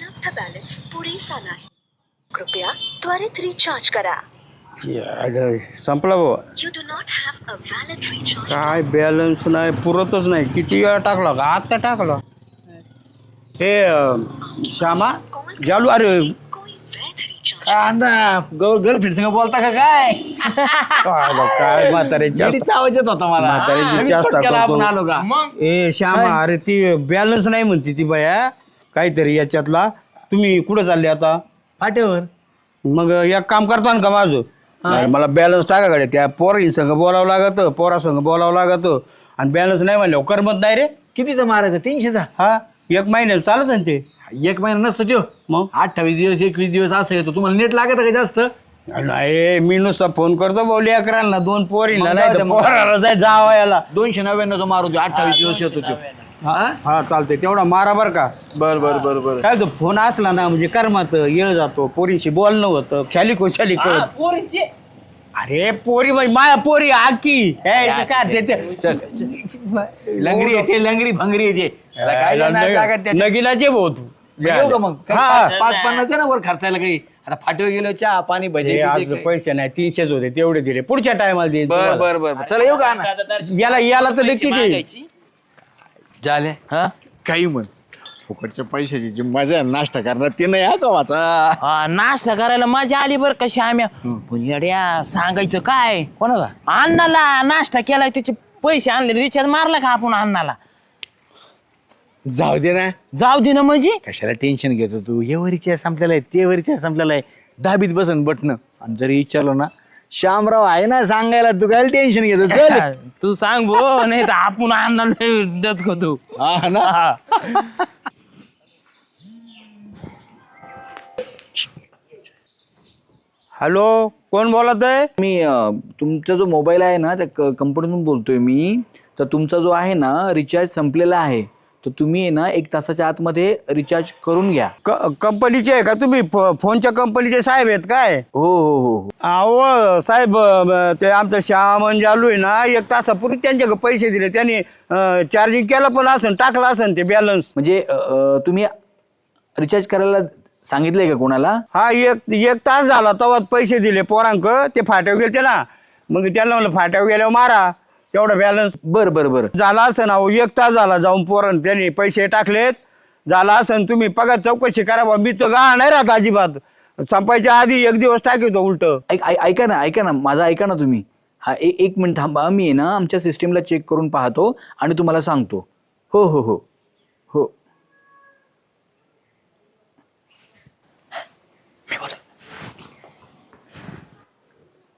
उपलब्ध बॅलन्स पुरेसा नाही कृपया त्वरित रिचार्ज करा संपला बाबा। You do not have a valid recharge काय बॅलन्स नाही पुरतच नाही. किती वेळा टाकला? का आत्ता टाकला. हे अं, श्यामा जालू अरे कोई वैध रिचार्ज गर्लफ्रेंड संग बोलता का काय? काय बा, काय म्हाताऱ्याची लेडीजचा आवाज़ येत होता मला. म्हाताऱ्याची आम्ही चेष्टा पटकन करतो. आलो का? ए श्यामा अरे ती बॅलन्स नाही म्हणते ती बाया. काहीतरी याच्यातला तुम्ही कुठं चालले आता? फाट्यावर. मग एक काम करता ना का माझं? अरे मला बॅलन्स टाका कडे त्या पोरी संग बोलावं लागत पोरा संग बोलावं लागत. आणि बॅलन्स नाही म्हणलं करमत नाही रे. कितीचा मारायचा? तीनशेचा? हा एक महिन्यात चालत ना ते. एक महिना नसतो त्यो. मग? अठ्ठावीस दिवस एकवीस दिवस असं येतो. तुम्हाला नेट लागत का जास्त? नाही मी नुसता फोन करतो बोलली अकरांना दोन मग नाही जाऊ तर दे मग. पोराला जाय जावायला. दोनशे नव्याण्णवचा मारू दे अठ्ठावीस दिवस येतो त्यो. हा? हा? चालते तेवढा मारा बर का? बर बर बर बर. काय तो फोन असला ना म्हणजे करमात येळ जातो पोरीशी बोलणं होतं ख्याली खुशाली कळत अरे पोरी म्हणजे माया पोरी आकी हे, इथं काय ते- लंगरी येते लंगरी भंगरी येते. त्याला काय लागत भाऊ तू. येऊ का मग? काय हा. पाच पाच पन्नास दे ना वर खर्चायला काही? आता फाटीवर गेलो चहा पाणी भजे हे आज. पैसे नाही तीनशेच होते तेवढे दिले. पुढच्या टायमाला देईन बर. बर. चला येऊ का ना याला याला तर किती झाले हा? काही म्हण. फुकटच्या पैशाची जी मजा आहे नाश्ता करणार ते नाही हा का वाचा हा, नाश्ता करायला मजा आली बरं कशी आम्ही पण येड्या सांगायचं काय? कोणाला? अण्णाला नाश्ता केलाय त्याचे पैसे आणले रिचार्ज मारला का आपण अण्णाला? जाऊ दे ना. जाऊ दे ना म्हणजे? कशाला टेन्शन घेतो तू? हे वरीच्या संपलेला आहे ते वरीच्या संपलेला आहे दहाबीत बसन बटन आणि जरी विचारलो ना श्यामराव आहे ना सांगायला तू काय टेन्शन घेतो? चल. तू सांग भो नाही तर आपण अण्णाला डचकतो हा ना. हा. हॅलो कोण बोलत आहे? मी अं, तुमचा जो मोबाईल आहे ना त्या कंपनीतून बोलतोय मी. तर तुमचा जो आहे ना रिचार्ज संपलेला आहे. तर तुम्ही आहे ना एक तासाच्या आतमध्ये रिचार्ज करून घ्या. क- कंपनीचे आहे का तुम्ही? फ- फोनच्या कंपनीचे साहेब आहेत काय? हो हो हो हो. अहो साहेब अं, ते आमचं श्यामन चालू आहे ना एक तासापूर्वी त्यांच्याकडे पैसे दिले. त्यांनी चार्जिंग केलं पण असन टाकलं असन ते बॅलन्स म्हणजे अं, अं, तुम्ही रिचार्ज करायला सांगितलंय का कोणाला? हा एक एक तास झाला तेव्हा पैसे दिले पोरांक. ते फाट्यावर गेलते ना. मग त्यांना म्हणलं फाट्यावर गेल्यावर मारा. तेवढा बॅलन्स बर बर बर. झाला असन अहो एक तास झाला जाऊन पोरण त्यांनी पैसे टाकलेत. झाला असन तुम्ही पगार चौकशी करा बा मी तर गा नाही राहत अजिबात. संपायच्या आधी एक दिवस टाकतो उलट. ऐक ऐ- ऐका ना ऐका ना माझा ऐका ना तुम्ही. हा ए- एक मिनिट थांबा मी आहे ना आमच्या सिस्टीमला चेक करून पाहतो आणि तुम्हाला सांगतो. हो हो हो. हो.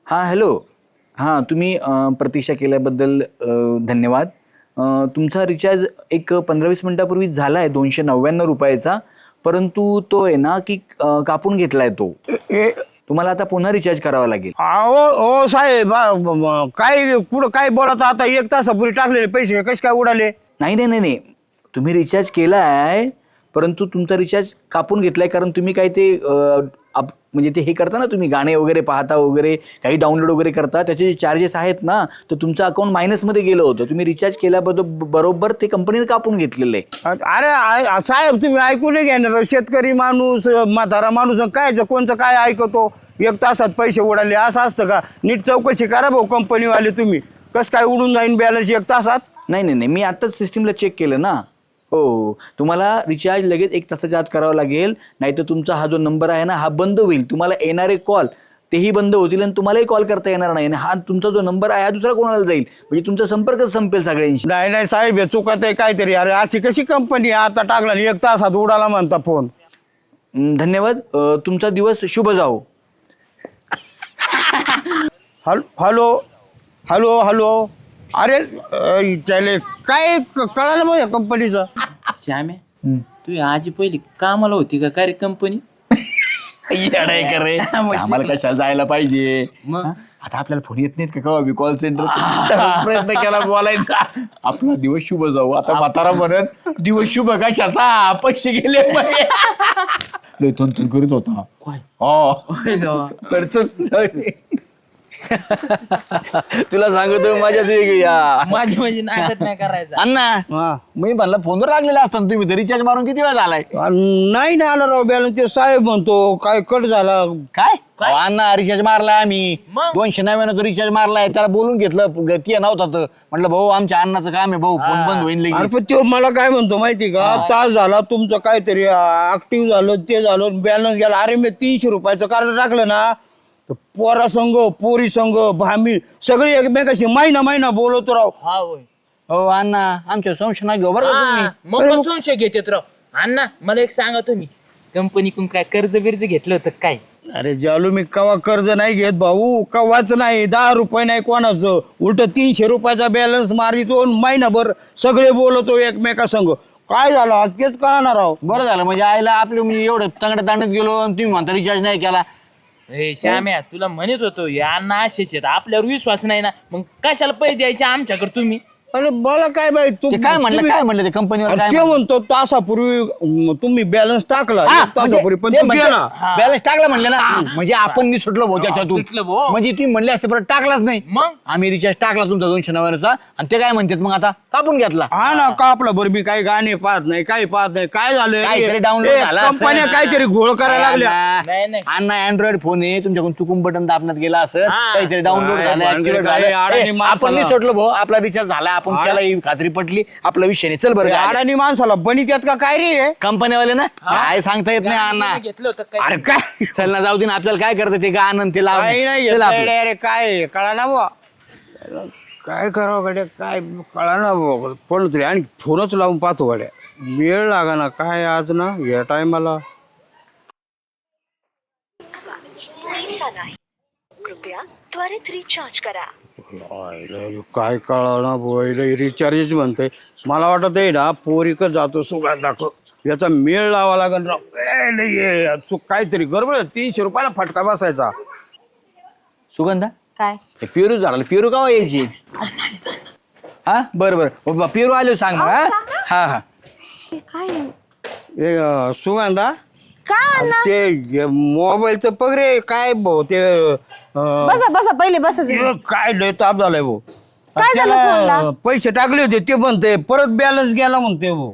हां हॅलो हां तुम्ही अं, प्रतीक्षा केल्याबद्दल अं, धन्यवाद. अं, तुमचा रिचार्ज एक पंधरा वीस मिनिटापूर्वी झाला आहे दोनशे नव्याण्णव रुपयाचा. परंतु तो आहे ना की अं, कापून घेतला आहे तो. ए- तुम्हाला आता पुन्हा रिचार्ज करावा लागेल. अहो ओ साहेब आ, काय कुठं काय बोलत आता? एक तासापूर्वी टाकलेले पैसे कसे काय उडाले? नाही नाही नाही नाही. तुम्ही रिचार्ज केला आहे परंतु तुमचा रिचार्ज कापून घेतलाय कारण तुम्ही काय ते अं, आप- म्हणजे ते हे करता ना तुम्ही गाणे वगैरे पाहता वगैरे काही डाउनलोड वगैरे करता त्याचे जे चार्जेस आहेत ना तर तुमचं अकाउंट मायनसमध्ये गेलं होतं. तुम्ही रिचार्ज केल्याबद्दल बरोबर ते कंपनीने कापून घेतलेलं आहे. अरे साहेब तुम्ही ऐकून नाही घेणार. शेतकरी माणूस म्हातारा माणूस काय कोणचं काय ऐकतो? एक तासात पैसे उडाले असं असतं का? नीट चौकशी करा भाऊ कंपनीवाले तुम्ही. कसं काय उडून जाईन बॅलन्स एक तासात? नाही नाही नाही. मी आत्ताच सिस्टीमला चेक केलं ना. हो. तुम्हाला रिचार्ज लगेच एक तासाच्या आत करावं लागेल. नाही तर तुमचा हा जो नंबर आहे ना हा बंद होईल. तुम्हाला येणारे कॉल तेही बंद होतील आणि तुम्हालाही कॉल करता येणार नाही. आणि हा तुमचा जो नंबर आहे हा दुसरा कोणाला जाईल? म्हणजे तुमचा संपर्कच संपेल सगळ्यांशी. नाही नाही साहेब हे चुकत आहे काहीतरी. अरे अशी कशी कंपनी आता टाकला आणि एक तासात उडाला म्हणता फोन धन्यवाद. अं, तुमचा दिवस शुभ जाओ हॅलो हॅलो हॅलो हॅलो. अरे अ, त्याले काय क- कळालं मग या कंपनीचं श्याम्या तू आजी पहिली कामाला होती का काय कंपनी येडाय का रे? आम्हाला कशाला जायला पाहिजे? मग? हा? आता आपल्याला फोन येत नाहीत का कवा बी कॉल सेंटर प्रयत्न केला बोलायचा. आपला दिवस शुभ जाऊ. आता म्हातारा म्हणत दिवस शुभ कशाचा? पैसे गेले पाहिजे. लय तंतन करीत होता. काय? हो. तुला सांगतो मजाच वेगळी हा. माझी माझी नाटक नाही करायचं. अण्णा हा. मी म्हणलं फोनवर लागलेला असतो ना तुम्ही तर रिचार्ज मारून किती वेळ झालाय? अन नाही ना आला राव बॅलन्स ते साहेब म्हणतो काय कट झाला? काय? अहो, अण्णा रिचार्ज मारलाय आम्ही. मग? दोनशे नव्याण्णव तो रिचार्ज मारलाय त्याला बोलून घेतलं की नव्हता तर म्हटलं भाऊ आमच्या अण्णाचं काम आहे भाऊ फोन बंद होईल अरे लगेच पण तो मला काय म्हणतो माहिती का? तास झाला तुमचं काहीतरी ऍक्टिव्ह झालं ते झालं बॅलन्स गेला. अरे मी तीनशे रुपयाचं कार्ड टाकलं ना पोरा संघ पोरी संघ भामी सगळी एकमेकाशी महिना महिना बोलवतो राव. हा होय. हो अण्णा आमच्या संशय घेऊ बरं का तुम्ही? हा, मग पण संशय घेतात राव? अण्णा मला एक सांगा तुम्ही. कंपनीकडून काय कर्ज बिर्ज घेतलं होतं काय? अरे जालू मी कवा कर्ज नाही घेत भाऊ? कवाच नाही दहा रुपये नाही कोणाचं. उलट तीनशे रुपयाचा बॅलन्स मारितो महिनाभर सगळे बोलवतो एकमेका संघ. काय झालं? आज तेच कळणार राव. बरं झालं म्हणजे आईला आपलं मी एवढं तंगड तांडत गेलो आणि तुम्ही म्हणता रिचार्ज नाही केला. ए श्याम्या तुला म्हणत होतो या ना असेच आपल्यावर विश्वास नाही ना. मग कशाला पैसे द्यायचे आमच्याकडे तुम्ही? अरे बोला काय बाई तू ते काय म्हणलं तुम्ही- काय म्हणलं ते कंपनीवर अरे काय ते म्हणतो तासापूर्वी तुम्ही बॅलन्स टाकला हा, एक तासापूर्वी पण म्हणजे- तू ते गेला. म्हणजे बॅलन्स टाकला म्हणलं ना? म्हणजे आपण नाही सुटलो भाऊ त्याच्यातून. सुटलो भाऊ. म्हणजे तुम्ही म्हणले असते परत टाकलाच नाही. मग? आम्ही रिचार्ज टाकला तुमचा दोनशे नव्याण्णवचा आणि ते काय म्हणतात मग आता? कापून घेतला. हा ना कापला बरं मी काही गाणे पाहत नाही काही पाहत नाही. काय झालं काहीतरी download झालं असेल. कंपन्या काहीतरी घोळ करायला लागल्या. नाही, नाही. अण्णा अँड्रॉइड फोन आहे तुमच्याकडून चुकून बटन दाबण्यात गेला असं हा. काहीतरी डाउनलोड काय झालं भानगड activate काय, झालं. अडाणी ए, माणसाला. आपण नाही सोडलो भाऊ आपला रिचार्ज झाला आपण त्याला ही खात्री पटली. आपला विषय नाही. चल बरं अडाणी माणसाला बनी त्यात का काय रे कंपनीवाले ना? काय सांगता येत नाही अण्णा. घेतलं होतं काय? अरे काय? चल ना जाऊ दे ना. आपल्याला काय करतं ते गाणं ते लाव काही नाही आपलं. अरे काय कळा ना बुवा. काय करावं गड्या? काय कळा ना बुवा. पण तरी आणि फोनच लावून पाहतो गड्या. वेळ लागा ना काय आज ना? या टायमाला. पैसा नाही. कृपया त्वरित रिचार्ज करा. काय कळा ना बुवा? रिचार्जच म्हणतंय. मला वाटत आहे ना पोरीक जातो सुगात दाखव. याचा मेळ लावा लागेल राव. ए, लय ये, चूक काहीतरी गडबड आहे. तीनशे रुपयाला फटका बसायचा. सुगंधा? काय? हे पेरू झालं. पेरू का यायची? हा? बरं बरं. बा, पेरू आले सांग. हा हा. हा काय? ए अं, सुगंधा? काय ते मोबाईलचं पगरे काय भाऊ ते अं, बसा बसा पहिले बसा तुम्ही. काय लय ताप झालाय भाऊ. काय झालं त्याला फोनला? पैसे टाकले होते ते म्हणते परत बॅलन्स गेला म्हणते भाऊ.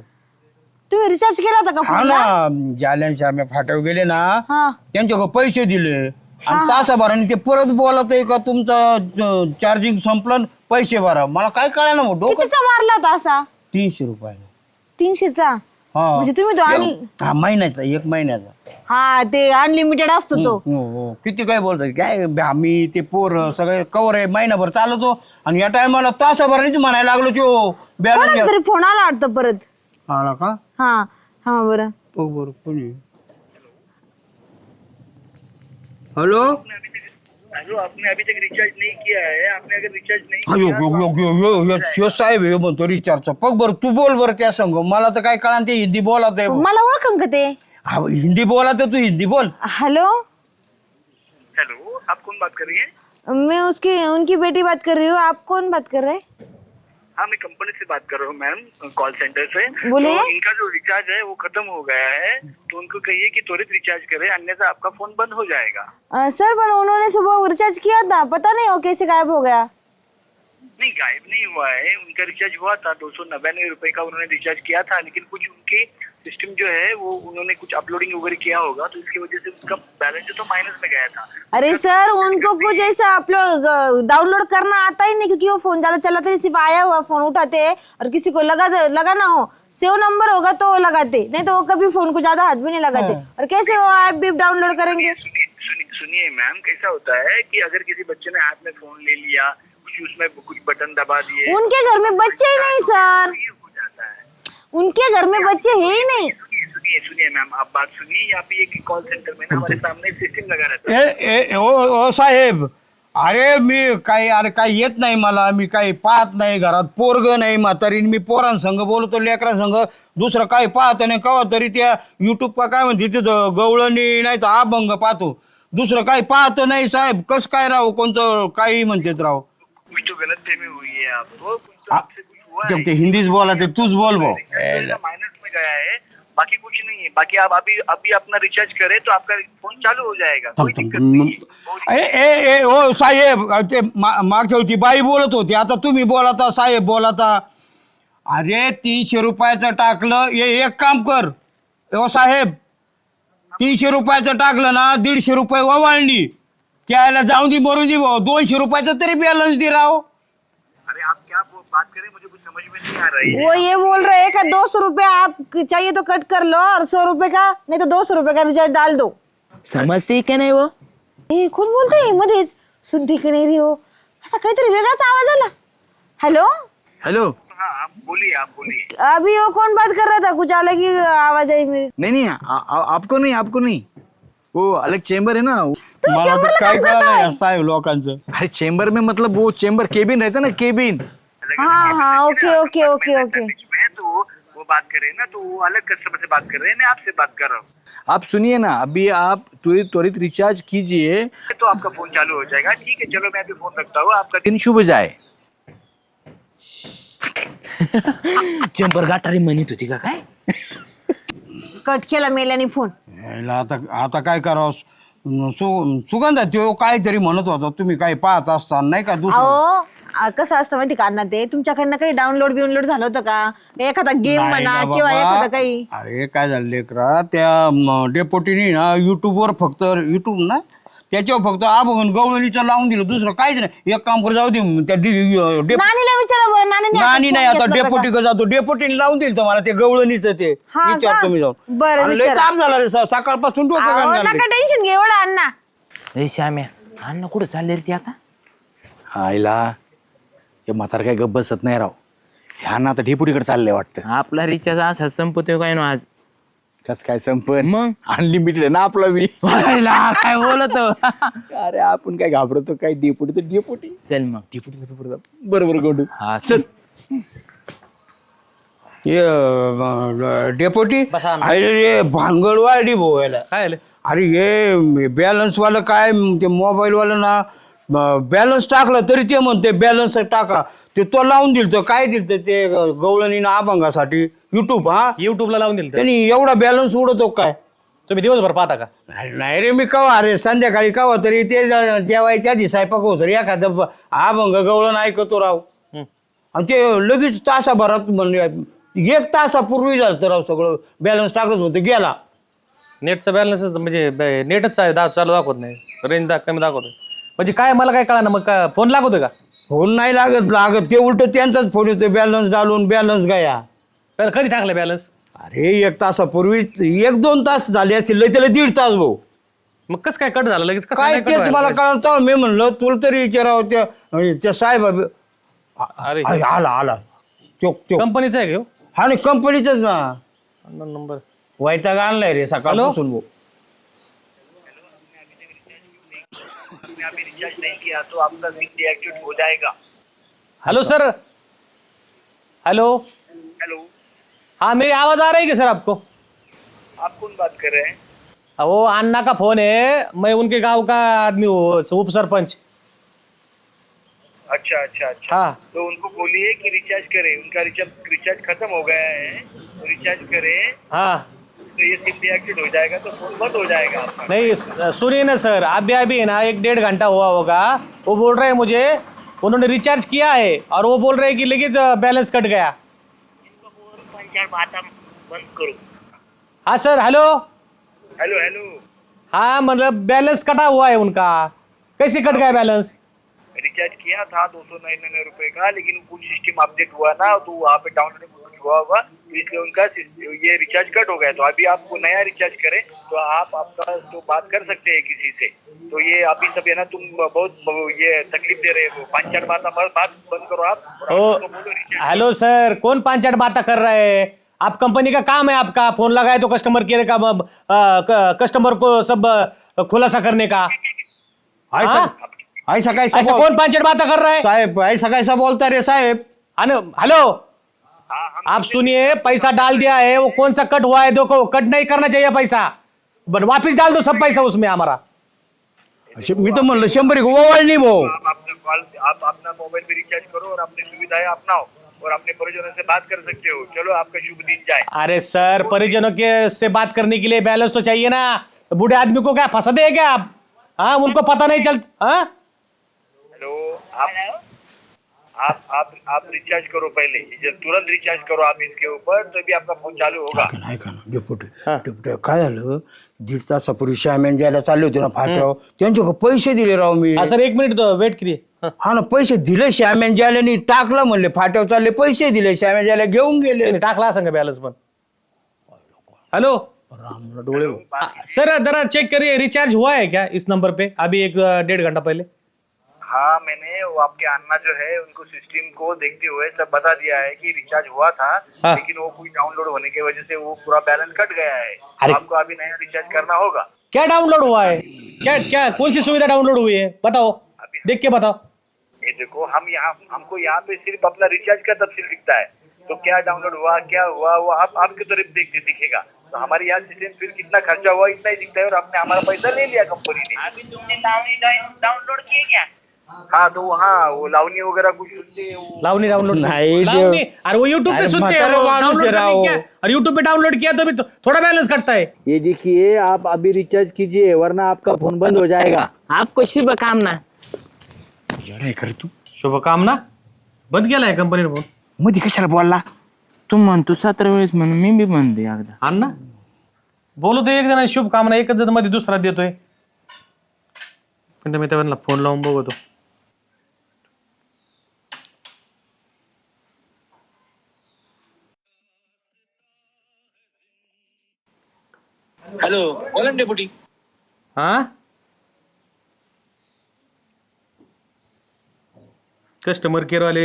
तुम्ही रिचार्ज केला होता का हा फोनला? ना जाल्यान आम्ही फाट्यावर गेले ना हा. त्यांच्याकडे पैसे दिले. आणि तासाभराने ते परत बोलत आहे का तुमचं चार्जिंग संपलं पैसे भरा. मला काय कळलं ना भाऊ डोकं कितीचा मारला होता असा? तीनशे रुपयाला. तीनशेचा? हा. म्हणजे तुम्ही तो आणि हा महिन्याचा एक महिन्याचा. हा ते अनलिमिटेड असतो तो. हो हो. किती काय बोलतात काय आम्ही ते पोर सगळे कवर आहे महिनाभर चालवतो आणि या टायमाला तासाभरानेच म्हणायला लागलो तो कोणाचा बॅलन्स तरी फोन आला वाटतं परत. आला का? हा हा बरं. बघ बरं कोणी? हॅलो आपने अभी तक रिचार्ज नहीं किया है आपने अगर रिचार्ज नहीं अयो किया यो यो यो यो यो यो साहेब हे म्हणतो रिचार्जचा बघ बरं तू बोल बरं त्या संग. मला तर काय कळा ते हिंदी बोलत आहे मला ओळखन का ते? हा, हिंदी बोला तर तू हिंदी बोल. हेलो? हेलो आप कौन बात कर रही हैं? मैं उसकी उनकी बेटी बात कर रही हूँ आप कौन बात कर रहे हैं? हाँ मैं कंपनी से बात कर रहा हूँ मैम कॉल सेंटर से। बोले तो इनका जो रिचार्ज है वो खत्म हो गया है। तो उनको कहिए कि त्वरित रिचार्ज करें अन्यथा आपका फ़ोन बंद हो जाएगा। आ, सर पर उन्होंने सुबह रिचार्ज किया था। पता नहीं हो कैसे गायब हो गया। नहीं गायब नहीं हुआ है। उनका रिचार्ज हुआ था दो सौ नब्बे रूपए का उन्होंने रिचार्ज किया था लेकिन कुछ उनके सिस्टम जो है वो उन्होंने कुछ अपलोडिंग वगैरह किया होगा तो इसकी वजह से उनका बैलेंस जो था माइनस में गया था। अरे सर उनको कुछ ऐसा अपलोड डाउनलोड करना आता ही नहीं क्योंकि वो फ़ोन ज़्यादा चलाते नहीं, सिर्फ़ आया हुआ फ़ोन उठाते हैं और किसी को लगा लगा ना हो सेव नंबर होगा तो लगाते नहीं तो वो कभी फ़ोन को ज़्यादा हाथ भी नहीं लगाते। और कैसे वो ऐप भी डाउनलोड करेंगे? सुनिए मैम कैसा होता है कि अगर किसी बच्चे ने हाथ में फ़ोन ले लिया कुछ उसमें कुछ बटन दबा दिए उनके घर में बच्चे ही नहीं सर हो है उनके घर में बच्चे है ही नहीं। सुनिए मैम आप बात सुनिए यहाँ पे एक कॉल सेंटर में ना हमारे सामने सिस्टम लगा रहता है। ए ए ओ ओ साहेब अरे मी काही अरे काही येत नाही मला मी काही पाहत नाही घरात पोरग नाही म्हातारी मी पोरांसंग बोलतो लेकरांसंग दुसरं काही पाहत नाही कवा तरी त्या युट्यूब का काय म्हणते तिथं गवळणी नाही तर अभंग पाहतो. दुसरं काही पाहत नाही साहेब कस काय राव कोणतं काही म्हणतात राव? कुछ तो गलत फहमी हुई है आपको जब ते हिंदीच बोला ते तूच बोल भाऊ माइनस में गया है बाकी कुछ नहीं है। बाकी आप अभी अभी अपना रिचार्ज करें तो आपका फोन चालू हो जाएगा कोई दिक्कत नहीं है। ए ए ए ओ साहेब ते मा- मागच्या होती बाई बोलत होती आता तुम्ही बोलाता साहेब बोलाता अरे तीनशे रुपयाचं टाकलं ए एक काम कर. ओ साहेब तीनशे रुपयाचं टाकलं ना दीडशे रुपये ववाळणी त्याला जाऊन दे मरून दे भाऊ. दोनशे रुपयाचं तरी बॅलन्स दे राव. अरे आप क्या वो बात करें मुझे कुछ समझ में नहीं आ रही है। वो ये बोल रहे हैं कि दो सौ रुपये आप चाहिए तो कट कर लो और सौ रुपए का नहीं तो दो सौ रुपए का रिचार्ज डाल दो। समजते का नाही वो? ए कोण बोलतोय मध्येच सुनते की नाही रे हो। असा काहीतरी वेगळाच आवाज़ आला हॅलो? हॅलो? हाँ आप बोलिए आप बोलिए। अभी वो कौन बात कर रहा था? कुछ अलग ही आवाज़ आई मेरी। नहीं नहीं आ, आ, आपको नहीं आपको नहीं। वो अलग चेंबर है ना. मला तर काय कळलं? या साहेब लोकांचं. अरे चेंबर में मतलब वो चेंबर केबिन रहता है ना केबिन हाँ हाँ ओके ओके ओके ओके बीच में तो वो वो बात कर रहे हैं ना तो वो अलग कस्टमर से बात कर रहे हैं मैं आपसे बात कर रहा हूँ। आप सुनिए ना अभी आप त्वरित त्वरित रिचार्ज कीजिए। तो आपका फोन चालू हो जाएगा। ठीक है चलो मैं अभी फोन रखता हूँ आपका दिन शुभ जाए। चेंबर गाठारी म्हणत होती का काय? कट केला मेल्याने फोन यायला आता आता काय करावं? सु सुगंधा तो काहीतरी म्हणत होता. तुम्ही काही पाहत असता नाही का दुसरं? अहो आ, कसं असतं माहिती का अण्णा ते तुमच्याकडनं काही डाउनलोड बिउनलोड झालं होतं का? एखादा गेम नाही म्हणा ना किंवा बाबा. एखादा काही. अरे काय झालं लेकरा? त्या डेपोटीनी ना युट्यूबवर फक्त युट्यूब ना? त्याच्यावर फक्त आबगन गवळणीचं लावून दिलं दुसरं काहीच नाही. एक काम कर जाऊ दे त्या डे- डेप- नानीला विचारा बरं नानीने आता नानी नाही आता डेपोटी का? जातो. डेपोटीने लावून दिलं तुम्हाला ते गवळणीचं ते. हा विचार? तुम्ही जाऊन. बरं, आणि लय विचारा. ताप झाला रे स- सकाळपासून डोकं नका टेन्शन घे एवढा अण्णा. ए श्याम्या अण्णा कुठं चालले रे ती आता? आईला हे म्हातार काय गप्प बसत नाही राव. ह्या ना आता ढेपुटीकडे चाललंय वाटतं. आपला रिचार्ज असा संपतोय काय ना आज? कस काय संपन? मग? अनलिमिटेड आहे ना आपला बी व्हायला, काय बोलत? अरे आपण काय घाबरतो काय डेपुटी तर डेपुटी चल मग. डेपुटीचा पेपर बरोबर गोडू. हा चल. अं, डेपोटी अरे रे भांगड वाढली भाऊ याला. काय आलं? अरे हे बॅलन्स वालं काय ते मोबाईल वालं ना बॅलन्स टाकलं तरी ते म्हणते बॅलन्स टाका. ते तो लावून दिल तो काय दिल ते गवळणीनं अभंगासाठी. युट्यूब हा? युट्यूबला लावून दिलं त्यांनी एवढा बॅलन्स उडवतो काय? तुम्ही दिवसभर पाहता का? अरे नाही रे मी कवा? अरे संध्याकाळी कवा तरी ते ज- जेवायच्या आधी स्वयंपाक होत रे एखादं ब- अभंग गवळण ऐकतो राव. आणि ते लगेच तासाभरात म्हणजे एक तासापूर्वी झालं राव सगळं बॅलन्स टाकत होतं गेला. नेटचा बॅलन्स म्हणजे ब- नेटच दा- चालू दाखवत नाही. रेंज दा कमी दाखवतोय. म्हणजे काय मला काय कळा ना मग का फोन लागतोय का? फोन नाही लागत लागत. ते उलट त्यांचाच फोन येतो बॅलन्स डालून बॅलन्स गाया. पहिला कधी टाकलं बॅलन्स अरे एक तासापूर्वी एक दोन तास झाले असतील लय त्याला दीड तास भाऊ. मग कसं काय कट झालं? लगेच कसं काय cut तेच व्हायला मला पाहिजे? कळत मी म्हणलं तुला तरी विचारावं त्या त्या साहेब अरे. आला आला. तो तो कंपनीचा आहे घेऊ हा नाही कंपनीच ना. नंबर. वैताग आणलाय रे सकाळपासून भाऊ. आपने अभी रिचार्ज नहीं किया तो आपका सिम डीएक्टिवेट हो जाएगा हेलो सर हेलो हेलो हाँ मेरी आवाज़ आ रही है क्या सर आपको? आप कौन बात कर रहे हैं? वो अन्ना का फ़ोन है मैं उनके गाँव का आदमी हूँ उप सरपंच। अच्छा अच्छा अच्छा। हाँ। तो उनको बोलिए कि रिचार्ज करें। उनका रिचार्ज रिचार्ज खत्म हो गया है तो रिचार्ज करें। हाँ। तो ये सिम डीएक्टिवेट हो जाएगा तो फ़ोन बंद हो जाएगा आपका। नहीं स- सुनिए ना सर अभी अभी है ना एक डेढ़ घंटा हुआ होगा वो बोल रहे हैं मुझे उन्होंने रिचार्ज किया है और वो बोल रहे हैं कि लेकिन बैलेंस कट गया। चार बात हम बंद करो। हाँ सर हेलो। Hello hello. हाँ मतलब बैलेंस कटा हुआ है उनका। कैसे कट गया बैलेंस? रिचार्ज किया था दो सौ निन्यानवे रुपए का लेकिन कुछ सिस्टम अपडेट हुआ ना तो वहाँ पे डाउनलोड हुआ होगा तो इसलिए उनका ये रिचार्ज कट हो गया। तो अभी आपको नया रिचार्ज करें तो आप आपका तो बात कर सकते हैं किसी से। तो ये अभी सब है ना तुम बहुत ये तकलीफ़ दे रहे हो। पाँच चार बात बात बंद करो आप ओ हेलो सर कौन पाँच आठ बातें कर रहे हैं? आप कंपनी का काम है आपका फ़ोन लगाए तो कस्टमर केयर का अ, क- कस्टमर को सब खुलासा करने का। ऐसा हाँ? ऐसा ऐसा कैसा कौन पाँच आठ बातें कर रहा है? साहेब ऐसा कैसा बोलता रे साहेब? हेलो? आप सुनिए पैसा डाल दिया है वो कौन सा कट हुआ है देखो कट नहीं करना चाहिए पैसा। बट वापिस डाल दो सब पैसा उसमें हमारा। अशे- मी तर म्हणलं शंभर एक ओवाळणी भाऊ आप अपना कॉल आप अपना मोबाइल पे रिचार्ज करो और अपनी सुविधाएँ अपनाओ और अपने परिजनों से बात कर सकते हो। चलो आपका शुभ दिन जाए। अरे सर परिजनों के से बात करने के लिए बैलेंस तो चाहिए ना। तो बूढ़े आदमी को क्या फंसा दे क्या आप? हाँ उनको पता नहीं चलता हाँ? हेलो आप आप आप आप रिचार्ज करो पहले। जब तुरंत रिचार्ज करो आप इसके ऊपर तभी आपका फोन चालू होगा। नाही का ना डेपुटी डेपुटी काय झालं? दीड तासापूर्वी श्यामेन जायला चालले होते ना फाट्यावर त्यांच्याकडे पैसे दिले राव मी? हाँ सर एक मिनट दो वेट करिए हाँ. हा ना पैसे दिले श्यामेन जायला टाकलं म्हणले. फाट्यावर चालले पैसे दिले श्यामेन जायला घेऊन गेले. टाकला सांगा बॅलन्स पण? हेलो सर जरा चेक करिए रिचार्ज हुआ है क्या इस नंबर पे? अभी एक अ, डेढ़ घंटा पहले. हाँ मैंने वो आपके अन्ना जो है उनको सिस्टम को देखते हुए सब बता दिया है कि रिचार्ज हुआ था हाँ। लेकिन वो कोई डाउनलोड होने की वजह से वो पूरा बैलेंस कट गया है। अरे। आपको अभी नया रिचार्ज करना होगा। क्या डाउनलोड हुआ है? क्या क्या कौन सी सुविधा डाउनलोड हुई है? बताओ। देख के बताओ। ये देखो हम यहाँ हमको यहाँ पे सिर्फ़ अपना रिचार्ज का तफसील दिखता है। तो क्या डाउनलोड हुआ क्या हुआ वो आप आपकी तरफ़ देख दिखेगा। तो हमारे यहाँ सिस्टम फिर कितना खर्चा हुआ इतना ही दिखता है और आपने हमारा पैसा ले लिया कंपनी ने। अभी तुमने डाउनलोड किए क्या? हाँ तो हाँ वो लावनी वगैरह कुछ सुनते हैं, लावनी डाउनलोड नहीं, अरे वो यूट्यूब पे अरे सुनते हैं वो डाउनलोड है राव। और यूट्यूब पे डाउनलोड किया तो भी तो थोड़ा बैलेंस कटता है। ये देखिए आप अभी रिचार्ज कीजिए वरना आपका फ़ोन बंद हो जाएगा। आपको शुभकामना तू। शुभकामना। बंद केलाय कंपनीने फ़ोन मध्ये कशाला बोलला तू म्हणतो सतरा वेळेस म्हणून मी बी म्हणते एकदा अण्णा बोलू तो एक जण शुभकामना एकच जण मध्ये दुसरा देतोय। पण मी त्यांना फ़ोन लावून बघतो। हॅलो बोला डेपुटी हा कस्टमर केअर वाले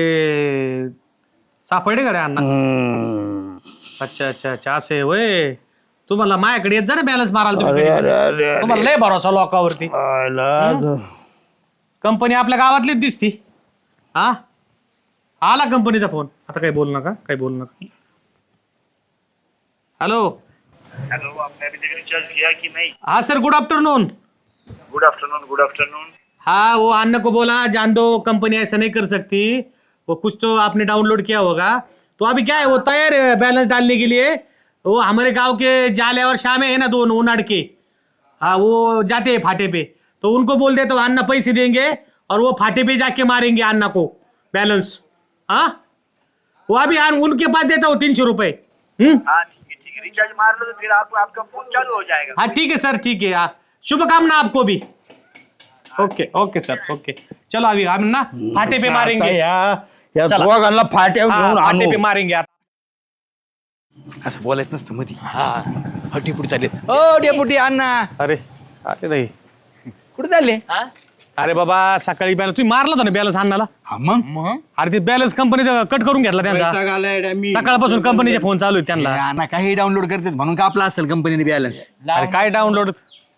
सापडले गाड्या अण्णा? अच्छा अच्छा अच्छा असे होय. तुम्हाला माझ्याकडे येत जा ना बॅलन्स मारायला तुम्ही तुम्हाला लय भरोसा लोकांवरती. कंपनी आपल्या गावातलीच दिसती. हा? आला कंपनीचा फोन आता काही बोलू नका काही बोलू नका. हॅलो हेलो आपने अभी तक रिचार्ज किया कि नहीं? हाँ sir good afternoon good afternoon good afternoon हाँ वो अन्ना को बोला जान दो कंपनी ऐसा नहीं कर सकती। वो कुछ तो आपने डाउनलोड किया होगा। तो अभी क्या है वो तैयार है बैलेंस डालने के लिए। वो हमारे गाँव के जाले और शामे है ना दोनों उनाड़ के। हाँ वो जाते हैं फाटे पे। तो उनको बोल देता हूँ अन्ना पैसे देंगे और वो फाटे पे जाके मारेंगे अन्ना को बैलेंस हाँ? वो अभी उनके पास देता हूँ तीन सौ रुपये हम्म? है रिचार्ज मार लो तो फिर आप आपका फ़ोन चालू हो जाएगा। हाँ ठीक है सर ठीक है हाँ। शुभकामना आपको भी। Okay okay sir okay. चलो अभी हम ना फाटे पे मारेंगे। या या चला. दोघांना फाट्यावर हाँ, घेऊन फाटे पे आणू मारेंगे आता असं बोलायचं नसतं मध्ये हा। डेपुटी चालले ओ डेपुटी अण्णा अरे अरे नाही कुठे चालले हा? अरे बाबा सकाळी बॅलन्स तुम्ही मारला होता ना बॅलन्स आणला हा मग? मग? अरे ते बॅलन्स कंपनी कट करून घेतला त्यांचा. मी सकाळपासून कंपनीचे फोन चालू आहेत त्यांना. अण्णा काही डाउनलोड करतात म्हणून का आपला असेल कंपनीने बॅलन्स अरे काय डाउनलोड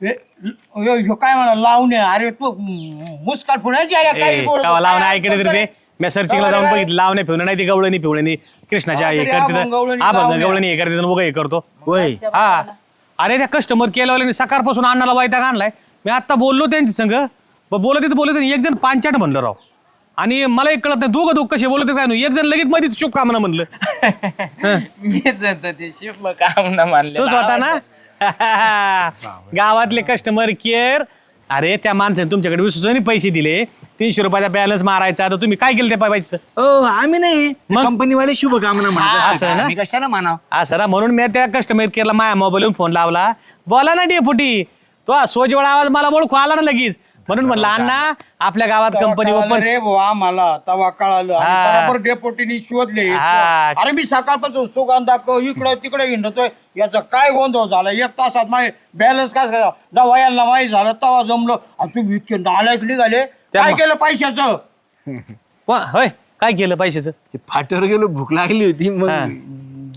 काय म्हणा लावणे अरे तू काय बोलतो? लावणे काय ऐकले तरी ते? मी सर्चिंगला जाऊन बघितलं लावणे फिरणे नाही ती गवळणी पिवळणी कृष्णाच्या हे तरी करते आपण गवळणी हा लावण्या. गवळणी हे करते उगा हे करतो. होय. हा. अरे त्या कस्टमर केल्यावाल्याने सकाळपासून अण्णाला वायताग आणलाय. मी आता बोललो त्यांच्या संग ब- बोलत येत बोलत येत एक जण पांचाट म्हणलं राव. आणि मला एक कळत नाही दोघं दोघं कसे बोलत आहेत काय नाही. एक जण लगेच मध्येच शुभकामना म्हणलं. मीच होतो ते शुभकामना मानले तोच होता ना? गावातले कस्टमर केअर अरे त्या माणसाने तुमच्याकडे विश्वासाने पैसे दिले. तीनशे रुपयाचा बॅलन्स मारायचा. तर तुम्ही काय केलं त्या पैसे ओ आम्ही नाही. मग? कंपनीवाले शुभकामना हा, म्हणतात असं ना? मी कशाला असं ना म्हणून मी त्या कस्टमर केअरला माझ्या मोबाईलवरून फोन लावला. बोला ना डेपुटी तो सोजवळ आवाज मला ओळखू आला ना लगेच. म्हणून म्हणलं अण्णा आपल्या गावात कंपनी ओपन रे भाऊ आम्हाला तवा कळालं. आणि हा. बरोबर डेपोटीनी शोधले. हा. अरे मी सकाळपासून सुगंधा इकडे तिकडे हिंडतोय. याचा काय गोंधळ झाला? एक तासात माझे बॅलन्स काय झाला? दवा यांना माहीत झालं तवा जमलो. आणि तुम्ही इतके नालायक निघाले. काय मग- केलं पैशाचं? वा, होय. काय केलं पैशाचं? ते फाट्यावर गेलो भूक लागली होती. हा.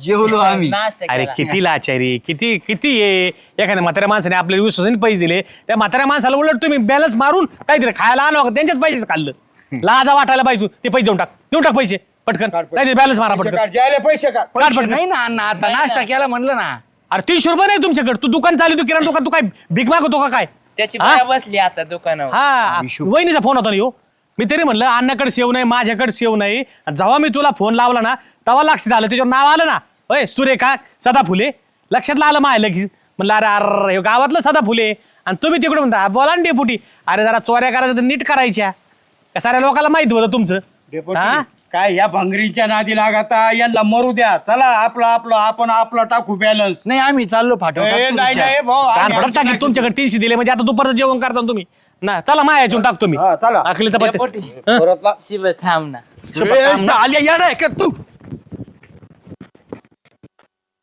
जेवलो आम्ही. नाश्ता अरे केला. किती लाचारी किती किती आहे एखाद्या म्हाताऱ्या माणसाने आपल्याला विश्वासाने पैसे दिले. त्या म्हाताऱ्या माणसाला उलट तुम्ही बॅलन्स मारून काहीतरी खायला आणू नका त्यांच्याच पैसेच खाल्लं. लाजा वाटायला पाहिजे ते पैसे देऊन टाक. देऊन टाक पैसे पटकन. नाही बॅलन्स मारा पैसे पटकन. काढ, ज्याला पैसे काढ काढ पटकन. नाही ना अण्णा आता नाश्ता केला म्हणलं ना. अरे तीनशे रुपये नाही तुमच्याकडे. तू दुकान चालू तू किराणा दुकान तू काय भीक मागतो का काय? त्याची हा? बाया बसली आता दुकानावर. हा. वहिनीचा फोन होता ना यो. मी तरी म्हणलं अण्णाकडे शेव नाही माझ्याकडे शेव नाही. आणि जेव्हा मी तुला फोन लावला ना तेव्हा लक्षात आलं त्याच्यावर नाव आलं ना. होय सुरेखा सदा फुले. लक्षात आलं माय लगेच. म्हणलं अरे अरे हे गावातलं सदा फुले. आणि तुम्ही तिकडे म्हणता बोला ना डेपुटी. अरे जरा चोऱ्या करायचं तर नीट करायच्या. का साऱ्या लोकांना माहीत होतं तुमचं. डेपुटी, हा? काय या भंगरीच्या नादी लागता? यांना मरू द्या. चला आपलं आपलं आपण आपलं टाकू बॅलन्स नाही आम्ही चाललो फाटो नाही नाही भाऊ कान आम्ही फडक आमचं टाकली काय- तुमच्याकडे तीनशे दिले. म्हणजे आता दुपारचं जेवण करता ना तुम्ही. ना चला माया याच्यावर टाकतो मी. हा, चला. अखिलीचा पत्ते. शिव थांब ना. ए, आल्या येडा आहे का तू?